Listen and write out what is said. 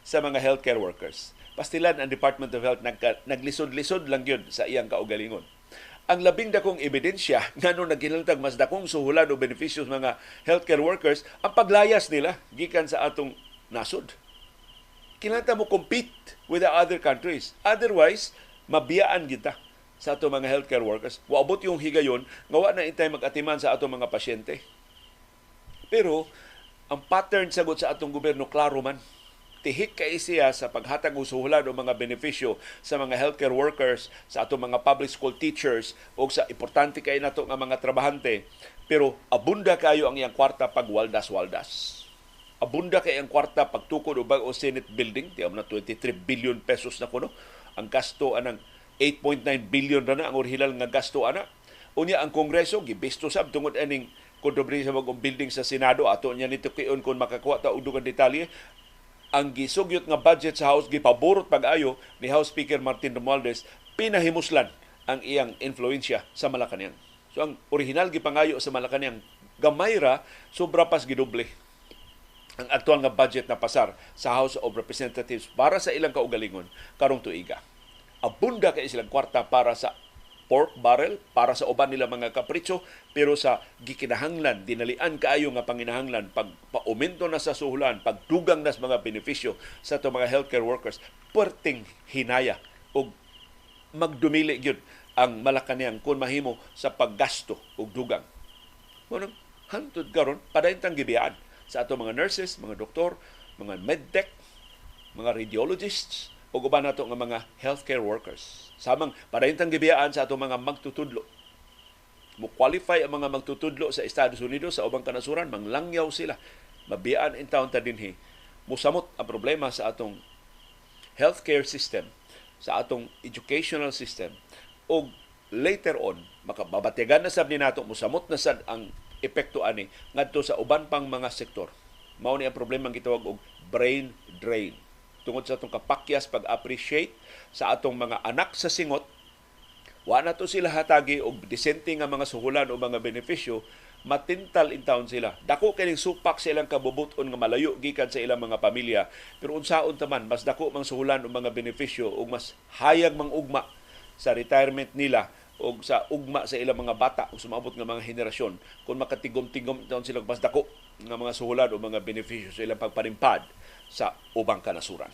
sa mga healthcare workers. Pastilan ang Department of Health nagka, naglisod-lisod lang yun sa iyang kaugalingon. Ang labing dakong ebidensya nga nung nagkinaltag mas dakong suhulan o benepisyo sa mga healthcare workers ang paglayas nila gikan sa atong nasod. Kinahanglan mo compete with the other countries. Otherwise, mabiyaan kita sa ato mga healthcare workers. Waabot yung higayon nga wa na intay mag-atiman sa ato mga pasyente. Pero ang pattern sagot sa atong gobyerno klaro man. Tihik kay siya sa paghatag usuhulan o mga benepisyo sa mga healthcare workers, sa atong mga public school teachers o sa importante kay nato nga mga trabahante. Pero abunda kayo ang iyang kwarta pag waldas-waldas. Abunda kay ang kwarta pagtukod o bag o Senate building, tiyam na 23 billion pesos na kuno. Ang gasto anang 8.9 billion na na ang original nga gasto ana. Unya ang Kongreso gibisto sab tungod aning kontrobersi sa bagong building sa Senado ato niya nito kiyon kung makakuha ta og detalye ang gisugyot nga budget sa House gipaborot pag-ayo ni House Speaker Martin Romualdez pinahimuslan ang iyang influensya sa Malacañang. So ang original gipangayo sa Malacañang gamay ra sobra pas gidoble ang aktual nga budget na pasar sa House of Representatives para sa ilang kaugalingon karong tuiga. Abunda kay silang kwarta para sa pork barrel para sa uban nila mga kapritsyo pero sa gikinahanglan dinalian kaayo nga panginahanglan pag paumento na sa suhulan pagdugang nas mga benepisyo sa to mga healthcare workers perting hinaya og magdumili gyud ang Malacañang kung mahimo sa paggasto og dugang. Mo hantod karon padayntang gibiyaan sa ato mga nurses, mga doktor, mga medtech, mga radiologists, o uban nato nga mga healthcare workers. Samang padayntang gibiyaan sa ato mga magtutudlo. Mo qualify ang mga magtutudlo sa Estados Unidos sa ubang kanasuran, manglangyaw sila. Mabiyaan in town ta dinhi. Musamot ang problema sa atong healthcare system, sa atong educational system, o later on, makababatigan na sab ni nato, musamot na sad ang epekto ani ngadto sa uban pang mga sektor. Mao ni ang problema ang gitawag og brain drain tungod sa atong kapakyas pag-appreciate sa atong mga anak sa singot wa na to sila hatagi og disente nga mga suhulan o mga benepisyo matintal in town sila. Dako kining supak sa ilang kabubuton nga malayo gikan sa ilang mga pamilya. Pero unsaon taman mas dako mang suhulan o mga benepisyo ug mas hayag mang ugma sa retirement nila o sa ugma sa ilang mga bata o sumabot nga mga henerasyon. Kung makatigom-tigom taon sila mas dako nga mga suhulan o mga benepisyo sa ilang pagparimpad sa ubang kanasuran.